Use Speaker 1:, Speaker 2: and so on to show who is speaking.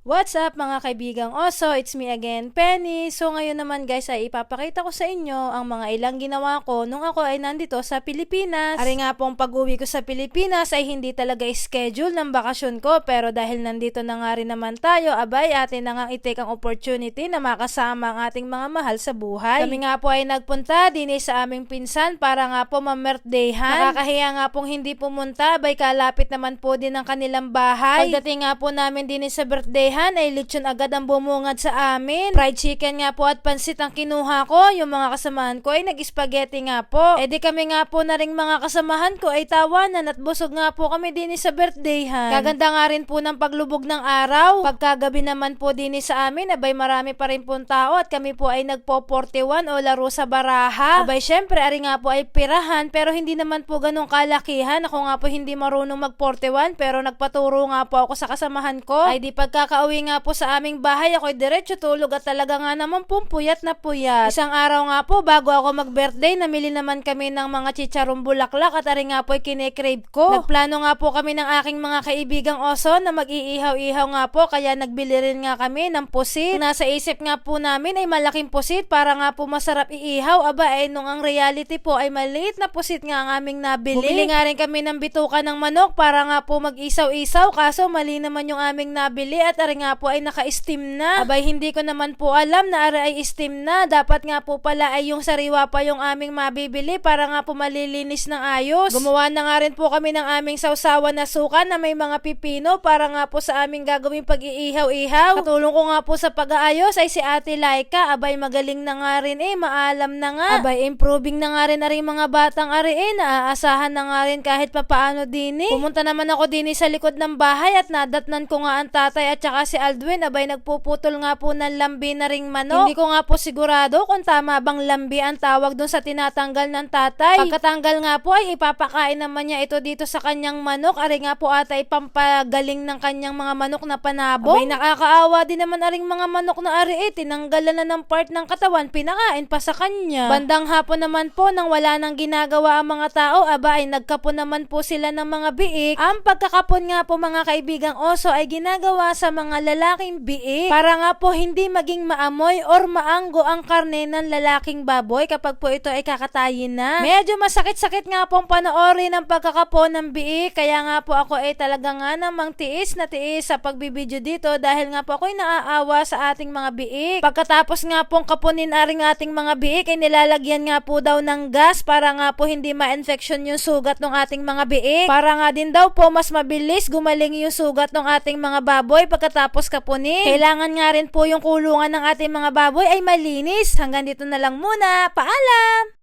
Speaker 1: What's up mga kaibigang oso? It's me again, Penny. So ngayon naman guys ay ipapakita ko sa inyo ang mga ilang ginawa ko nung ako ay nandito sa Pilipinas. Ari nga pong pag-uwi ko sa Pilipinas ay hindi talaga schedule ng bakasyon ko pero dahil nandito na nga rin naman tayo, abay atin na nga i-take ang opportunity na makasama ang ating mga mahal sa buhay. Kami nga po ay nagpunta din eh sa aming pinsan para nga po ma-birthdayhan. Nakakahiya nga pong hindi pumunta, abay kalapit naman po din ang kanilang bahay. Pagdating nga po namin din eh sa birthday ay lechon agad ang bumungad sa amin. Fried chicken nga po at pansit ang kinuha ko. Yung mga kasamahan ko ay nag-spaghetti nga po. E di kami nga po na rin mga kasamahan ko ay tawanan at busog nga po kami din sa birthdayhan. Kaganda nga rin po ng paglubog ng araw. Pagkagabi naman po din sa amin, abay marami pa rin pong tao at kami po ay nagpo 41 o laro sa baraha. Abay syempre, ari nga po ay pirahan pero hindi naman po ganun kalakihan. Ako nga po hindi marunong mag 41 pero nagpaturo nga po ako sa kasamahan ko. Ay di pagkaka Pagka-uwi nga po sa aming bahay, ako'y diretso tulog at talaga nga naman pong puyat na puyat. Isang araw nga po, bago ako mag-birthday, namili naman kami ng mga chicharong bulaklak at ari nga po ay kine-crave ko. Nagplano nga po kami ng aking mga kaibigang oso na mag-iihaw-ihaw nga po, kaya nagbili rin nga kami ng pusit. Nasa isip nga po namin ay malaking pusit para nga po masarap iihaw. Aba, ay nung ang reality po ay maliit na pusit nga ang aming nabili. Bumili nga rin kami ng bituka ng manok para nga po mag-isaw-isaw, kaso mali naman yung aming nabili at ari nga po ay naka-steam na. Abay, hindi ko naman po alam na ari ay steam na. Dapat nga po pala ay yung sariwa pa yung aming mabibili para nga po malilinis ng ayos. Gumawa na nga rin po kami ng aming sausawan na suka na may mga pipino para nga po sa aming gagawing pag-iihaw-ihaw. Katulong ko nga po sa pag-aayos ay si Ate Laika. Abay, magaling na nga rin eh. Maalam na nga. Abay, improving na nga rin ari mga batang ari eh. Naaasahan na nga rin kahit papaano din eh. Pumunta naman ako din eh sa likod ng bahay at nadatnan ko nga ang tatay at saka si Aldwin. Abay, nagpuputol nga po ng lambi na ring manok. Hindi ko nga po sigurado kung tama bang lambi ang tawag dun sa tinatanggal ng tatay. Pagkatanggal nga po ay ipapakain naman niya ito dito sa kanyang manok. Ari nga po ata ipampagaling ng kanyang mga manok na panabong. Abay, nakakaawa din naman aring mga manok na ari eh. Tinanggalan na ng part ng katawan, pinakain pa sa kanya. Bandang hapon naman po nang wala nang ginagawa ang mga tao, aba ay nagkapon naman po sila ng mga biik. Ang pagkakapon nga po mga kaibigang oso ay ginagawa sa mga lalaking biik para nga po hindi maging maamoy or maanggo ang karne ng lalaking baboy kapag po ito ay kakatayin na. Medyo masakit-sakit nga pong panoorin ang pagkakapon ng biik kaya nga po ako ay talaga nga namang tiis na tiis sa pagbibideo dito dahil nga po ako'y naaawa sa ating mga biik. Pagkatapos nga pong kapunin aring ating mga biik ay nilalagyan nga po daw ng gas para nga po hindi ma-infection yung sugat ng ating mga biik. Para nga din daw po mas mabilis gumaling yung sugat ng ating mga baboy pagkatapos kapunin. Kailangan nga rin po yung kulungan ng ating mga baboy ay malinis. Hanggang dito na lang muna. Paalam!